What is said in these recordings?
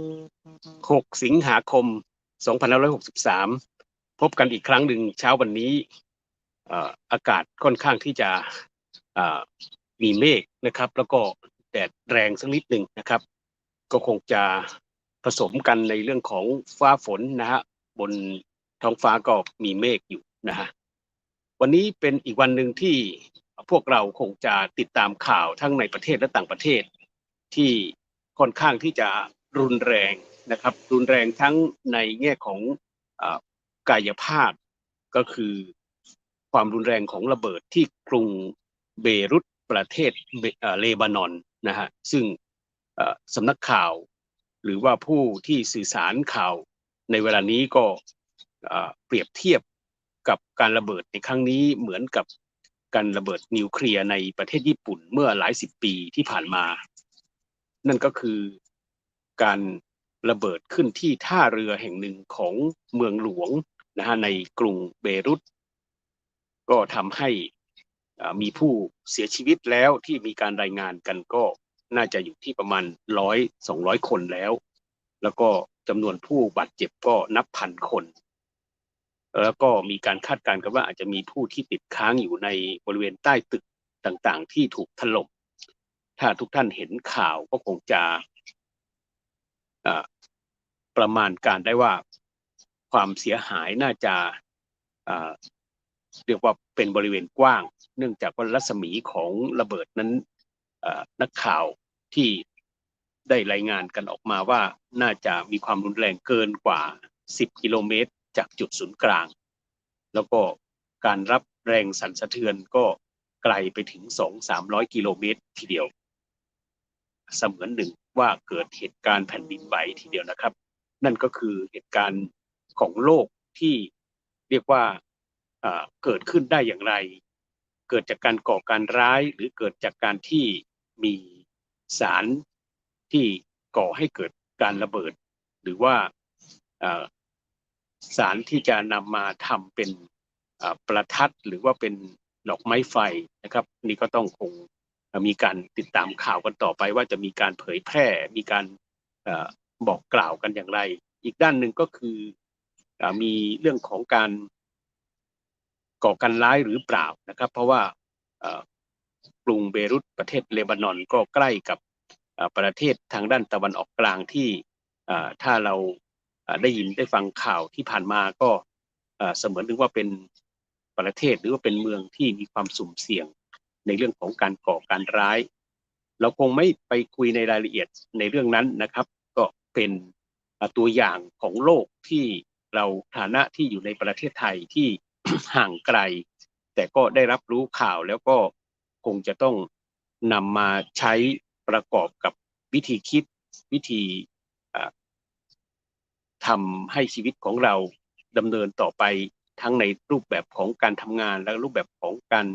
6 สิงหาคม 2563 พบกันอีกครั้งหนึ่งเช้าวันนี้อากาศค่อนข้างที่จะมีเมฆนะครับ แล้วก็แดดแรงสักนิดหนึ่งนะครับ ก็คงจะผสมกันในเรื่องของฟ้าฝนนะฮะบนท้องฟ้าก็มีเมฆอยู่นะฮะวันนี้เป็นอีกวันหนึ่งที่พวกเราคงจะติดตามข่าวทั้งในประเทศและต่างประเทศ ที่ค่อนข้างที่จะ รุนแรงนะครับ รุนแรงทั้งในแง่ของอกายภาพก็คือความรุนแรงของระเบิดที่กรุงเบรุตประเทศเลบานอนนะฮะซึ่งสำนักข่าว หรือว่าผู้ที่สื่อสารข่าวในเวลานี้ก็เอ่อเปรียบเทียบกับการระเบิดในครั้งนี้เหมือนกับการระเบิดนิวเคลียร์ในประเทศญี่ปุ่นเมื่อหลายสิบปีที่ผ่านมา นั่นก็คือ การระเบิดขึ้นที่ท่าเรือแห่งหนึ่งของเมืองหลวงนะฮะในกรุงเบรุตก็ทำให้มีผู้เสียชีวิตแล้วที่มีการรายงานกันก็น่าจะอยู่ที่ประมาณร้อยสองร้อยคนแล้ว แล้วก็จำนวนผู้บาดเจ็บก็นับพันคน แล้วก็มีการคาดการณ์กันว่าอาจจะมีผู้ที่ติดค้างอยู่ในบริเวณใต้ตึกต่างๆ ที่ถูกถล่มถ้าทุกท่านเห็นข่าวก็คงจะ ประมาณการได้ว่าความเสียหายน่าจะเรียกว่าเป็นบริเวณกว้าง เนื่องจากว่ารัศมีของระเบิดนั้นนักข่าวที่ได้รายงานกันออกมาว่าน่าจะมีความรุนแรงเกินกว่า 10 กิโลเมตร จากจุดศูนย์กลาง แล้วก็การรับแรงสั่นสะเทือนก็ไกลไปถึง 2-300 กิโลเมตรทีเดียว เสมือนหนึ่ง ว่าเกิดเหตุการณ์แผ่นดินไหวทีเดียวนะครับ นั่นก็คือเหตุการณ์ของโลกที่เรียกว่าเกิดขึ้นได้อย่างไร เกิดจากการก่อการร้ายหรือเกิดจากการที่มีสารที่ก่อให้เกิดการระเบิด หรือว่าสารที่จะนำมาทำเป็นประทัดหรือว่าเป็นดอกไม้ไฟนะครับ นี่ก็ต้องคง มีการติดตามข่าวกันต่อไป ว่าจะมีการเผยแพร่ มีการอบอกกล่าวกันอย่างไร อีกด้านหนึ่งก็คืออมีเรื่องของการก่อการร้ายหรือเปล่านะครับ เพราะว่ากรุงเบรุตประเทศเลบานอนก็ใกล้กับประเทศทางด้านตะวันออกกลางที่ถ้าเราได้ยินได้ฟังข่าวที่ผ่านมาก็เสมือนถึงว่าเป็นประเทศหรือว่าเป็นเมืองที่มีความสุ่มเสี่ยง ในเรื่องของการก่อการร้าย เราคงไม่ไปคุยในรายละเอียดในเรื่องนั้นนะครับ ก็เป็นตัวอย่างของโลกที่เราฐานะที่อยู่ในประเทศไทยที่ห่างไกล แต่ก็ได้รับรู้ข่าวแล้วก็คงจะต้องนำมาใช้ประกอบกับวิธีคิดวิธีทำให้ชีวิตของเราดำเนินต่อไปทั้งในรูปแบบของการทำงานและรูปแบบของการ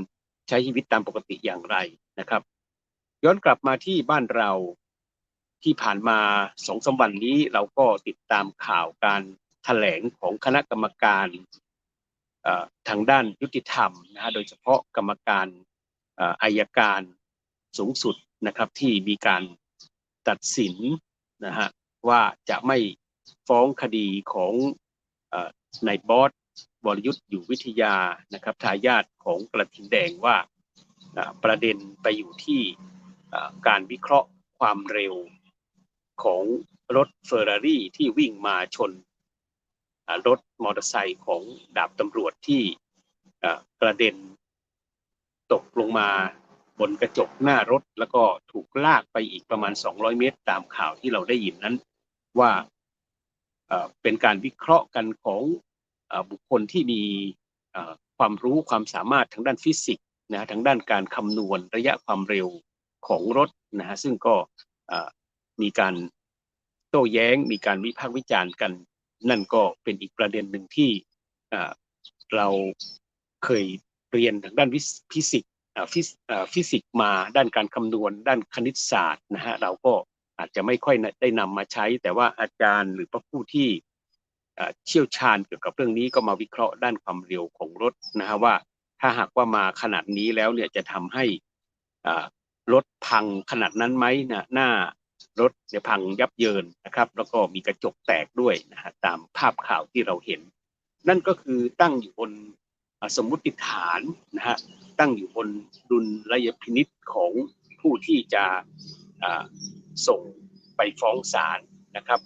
ใช้ชีวิตตามปกติอย่างไรนะครับ ย้อนกลับมาที่บ้านเราที่ผ่านมาสองสามวันนี้เราก็ติดตามข่าวการแถลงของคณะกรรมการทางด้านยุติธรรมนะฮะโดยเฉพาะกรรมการอายการสูงสุดนะครับที่มีการตัดสินนะฮะว่าจะไม่ฟ้องคดีของอนายบอส วรยุทธ์อยู่วิทยานะครับทายาทของกระทิงแดงว่าประเด็นไปอยู่ที่การวิเคราะห์ความเร็วของรถเฟอร์รารี่ที่วิ่งมาชนรถมอเตอร์ไซค์ของดาบตำรวจที่กระเด็นตกลงมาบนกระจกหน้ารถ แล้วก็ถูกลากไปอีกประมาณ 200 เมตร ตามข่าวที่เราได้ยินนั้นว่าเป็นการวิเคราะห์กันของ บุคคลที่มีความรู้ความสามารถทางด้านฟิสิกส์นะทางด้านการคำนวณระยะความเร็วของรถนะฮะซึ่งก็มีการโต้แย้ง มีการวิพากษ์วิจารณ์กัน นั่นก็เป็นอีกประเด็นหนึ่งที่เราเคยเรียนทางด้านฟิสิกส์ฟิสิกส์มาด้านการคำนวณ ด้านคณิตศาสตร์นะฮะเราก็อาจจะไม่ค่อยได้นำมาใช้ แต่ว่าอาจารย์หรือผู้ที่ เชี่ยวชาญเกี่ยวกับเรื่องนี้ก็มาวิเคราะห์ด้านความเร็วของรถนะฮะว่าถ้าหากว่ามาขนาดนี้แล้วเนี่ยจะทำให้รถพังขนาดนั้นไหมนะหน้ารถเนี่ยพังยับเยินนะครับ แล้วก็มีกระจกแตกด้วยนะฮะตามภาพข่าวที่เราเห็น นั่นก็คือตั้งอยู่บนสมมุติฐานนะฮะตั้งอยู่บนดุลระยะพินิษของผู้ที่จะส่งไปฟ้องศาลนะครับ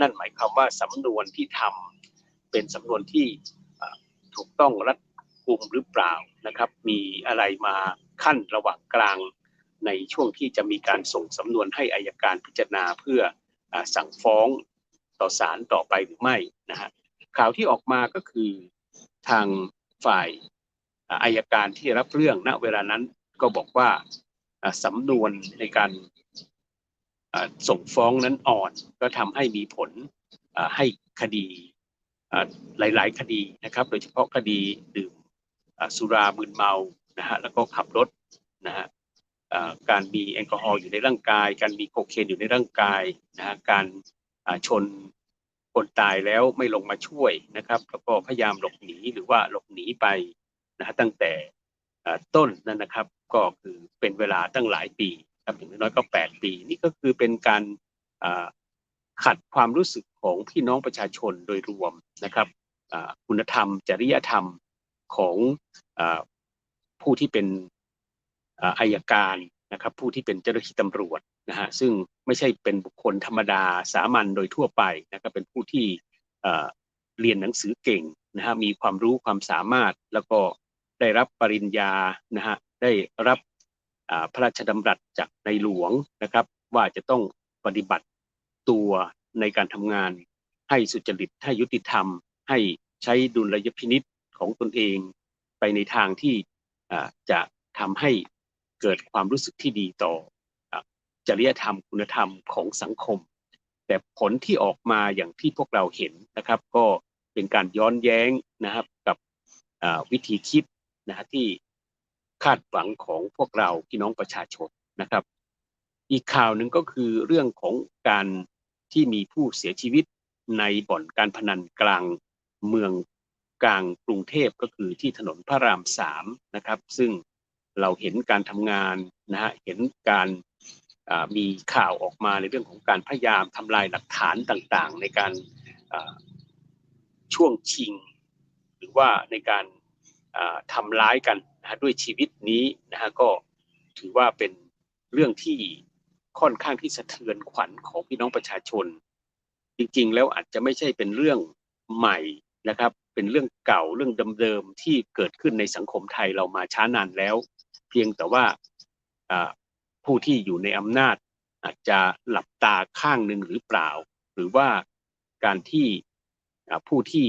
นั่นหมายความว่าสำนวนที่ทำเป็นสำนวนที่ถูกต้องรัดกุมหรือเปล่านะครับ มีอะไรมาขั้นระหว่างกลางในช่วงที่จะมีการส่งสำนวนให้อายการพิจารณาเพื่ออสั่งฟ้องต่อศาลต่อไปหรือไม่นะฮะข่าวที่ออกมาก็คือทางฝ่ายอายการที่รับเรื่องณเวลานั้นก็บอกว่าสำนวนในการ ส่งฟ้องนั้นอ่อนก็ทำให้มีผลให้คดีหลาย ๆ คดีนะครับ โดยเฉพาะคดีดื่มสุรามึนเมานะฮะแล้วก็ขับรถนะฮะการมีแอลกอฮอล์อยู่ในร่างกาย การมีโคเคนอยู่ในร่างกายนะฮะการชนคนตายแล้วไม่ลงมาช่วยนะครับ แล้วก็พยายามหลบหนีหรือว่าหลบหนีไปนะฮะตั้งแต่ต้นนั่นนะครับ ก็คือเป็นเวลาตั้งหลายปี ครับอย่างน้อยก็ 8 ปี นี่ก็คือเป็นการขัดความรู้สึกของพี่น้องประชาชนโดยรวมนะครับคุณธรรม จริยธรรมของอผู้ที่เป็นอายการนะครับ ผู้ที่เป็นเจ้าหน้าที่ตำรวจนะฮะซึ่งไม่ใช่เป็นบุคคลธรรมดาสามัญโดยทั่วไปนะครับเป็นผู้ที่เรียนหนังสือเก่งนะฮะมีความรู้ความสามารถแล้วก็ได้รับปริญญานะฮะได้รับ พระราชดำรัสจากในหลวงนะครับ ว่าจะต้องปฏิบัติตัวในการทำงาน ให้สุจริตให้ยุติธรรม ให้ใช้ดุลยพินิษของตนเอง ไปในทางที่จะทำให้เกิดความรู้สึกที่ดีต่ออจริยธรรมคุณธรรมของสังคม แต่ผลที่ออกมาอย่างที่พวกเราเห็นนะครับ ก็เป็นการย้อนแย้งนะครับกับวิธีคิดนะฮะที่ คาดหวังของพวกเราพี่น้องประชาชนนะครับ อีกข่าวหนึ่งก็คือเรื่องของการที่มีผู้เสียชีวิตในบ่อนการพนันกลางเมืองกลางกรุงเทพก็คือที่ถนนพระรามสามนะครับ ซึ่งเราเห็นการทำงานนะฮะเห็นการมีข่าวออกมาในเรื่องของการพยายามทำลายหลักฐานต่างๆ ในการช่วงชิง หรือว่าในการ ทำร้ายกันนะฮะด้วยชีวิตนี้นะฮะก็ถือว่าเป็นเรื่องที่ค่อนข้างที่สะเทือนขวัญของพี่น้องประชาชน จริงๆ แล้วอาจจะไม่ใช่เป็นเรื่องใหม่นะครับ เป็นเรื่องเก่าเรื่องเดิมๆที่เกิดขึ้นในสังคมไทยเรามาช้านานแล้ว เพียงแต่ว่าผู้ที่อยู่ในอำนาจอาจจะหลับตาข้างหนึ่งหรือเปล่า หรือว่าการที่ผู้ที่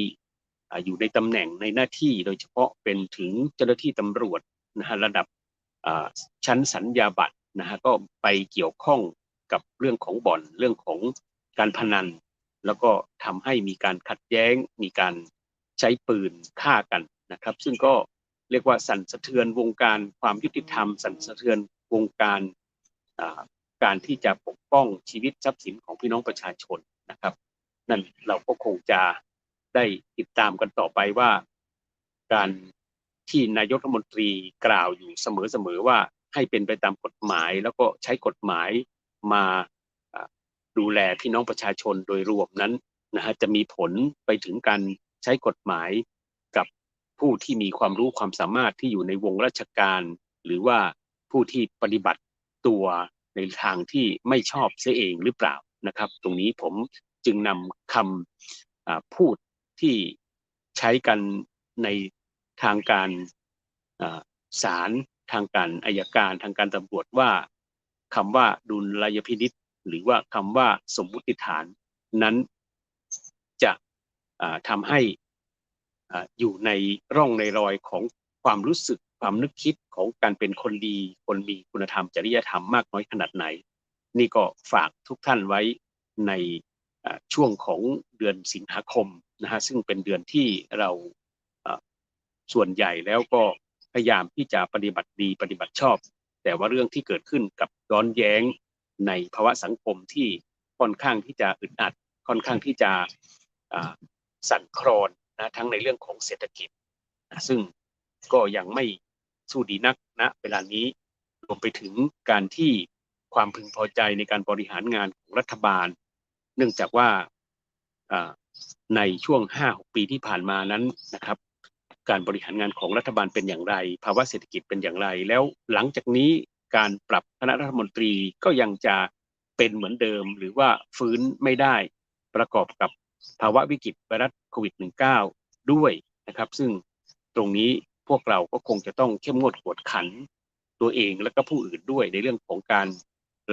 อยู่ในตำแหน่งในหน้าที่โดยเฉพาะเป็นถึงเจ้าหน้าที่ตำรวจนะฮะระดับชั้นสัญญาบัตรนะฮะก็ไปเกี่ยวข้องกับเรื่องของบ่อนเรื่องของการพนัน แล้วก็ทำให้มีการขัดแย้ง มีการใช้ปืนฆ่ากันนะครับ ซึ่งก็เรียกว่าสั่นสะเทือนวงการความยุติธรรม สั่นสะเทือนวงการการที่จะปกป้องชีวิตทรัพย์สินของพี่น้องประชาชนนะครับ นั่นเราก็คงจะ ได้ติดตามกันต่อไปว่า การที่นายกรัฐมนตรีกล่าวอยู่เสมอๆว่าให้เป็นไปตามกฎหมาย แล้วก็ใช้กฎหมายมาดูแลพี่น้องประชาชนโดยรวมนั้นนะฮะจะมีผลไปถึงการใช้กฎหมายกับผู้ที่มีความรู้ความสามารถที่อยู่ในวงราชการ หรือว่าผู้ที่ปฏิบัติตัวในทางที่ไม่ชอบเสียเองหรือเปล่านะครับ ตรงนี้ผมจึงนำคำพูด ที่ใช้กันในทางการศาลทางการอายการทางการตำรวจว่าคำว่าดุลยพินิษหรือว่าคำว่าสมมุติฐานนั้นจะทำให้ออยู่ในร่องในรอยของความรู้สึกความนึกคิดของการเป็นคนดี คนมีคุณธรรมจริยธรรมมากน้อยขนาดไหน นี่ก็ฝากทุกท่านไว้ใน ช่วงของเดือนสิงหาคมนะฮะซึ่งเป็นเดือนที่เราส่วนใหญ่แล้วก็พยายามที่จะปฏิบัติดีปฏิบัติชอบ แต่ว่าเรื่องที่เกิดขึ้นกับย้อนแย้งในภาวะสังคมที่ค่อนข้างที่จะอึดอัด ค่อนข้างที่จะสั่นคลอนนะทั้งในเรื่องของเศรษฐกิจนะซึ่งก็ยังไม่สู้ดีนักนะเวลานี้รวมไปถึงการที่ความพึงพอใจในการบริหารงานของรัฐบาล เนื่องจากว่าในช่วง 5-6 ปีที่ผ่านมานั้นนะครับ การบริหารงานของรัฐบาลเป็นอย่างไร ภาวะเศรษฐกิจเป็นอย่างไร แล้วหลังจากนี้การปรับคณะรัฐมนตรีก็ยังจะเป็นเหมือนเดิม หรือว่าฟื้นไม่ได้ประกอบกับภาวะวิกฤตไวรัสโควิด -19 ด้วยนะครับ ซึ่งตรงนี้พวกเราก็คงจะต้องเข้มงวดกวดขันตัวเองและก็ผู้อื่นด้วยในเรื่องของการ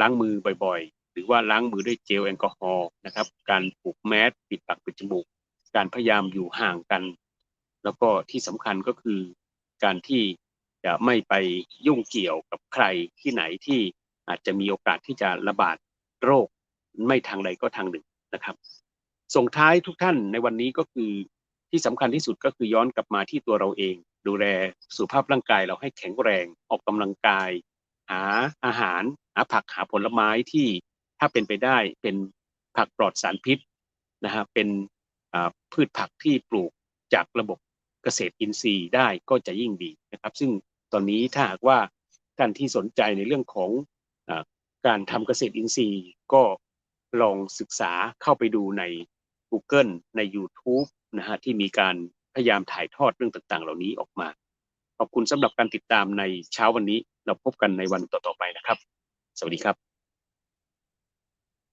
ล้างมือบ่อย หรือว่าล้างมือด้วยเจลแอลกอฮอล์นะครับ การผูกแมสปิดปากปิดจมูก การพยายามอยู่ห่างกัน แล้วก็ที่สำคัญก็คือการที่จะไม่ไปยุ่งเกี่ยวกับใครที่ไหนที่อาจจะมีโอกาสที่จะระบาดโรค ไม่ทางใดก็ทางหนึ่งนะครับ ส่งท้ายทุกท่านในวันนี้ก็คือที่สำคัญที่สุดก็คือย้อนกลับมาที่ตัวเราเอง ดูแลสุขภาพร่างกายเราให้แข็งแรงออกกำลังกาย หาอาหารหาผักหาผลไม้ที่ ถ้าเป็นไปได้เป็นผักปลอดสารพิษนะฮะเป็นพืชผักที่ปลูกจากระบบเกษตรอินทรีย์ได้ก็จะยิ่งดีนะครับ ซึ่งตอนนี้ถ้าหากว่าท่านที่สนใจในเรื่องของอการทำเกษตรอินทรีย์ก็ลองศึกษาเข้าไปดูใน Google ใน YouTube นะฮะที่มีการพยายามถ่ายทอดเรื่องต่าง ๆ เหล่านี้ออกมา ขอบคุณสำหรับการติดตามในเช้าวันนี้เราพบกันในวันต่อ ๆ ไปนะครับ สวัสดีครับ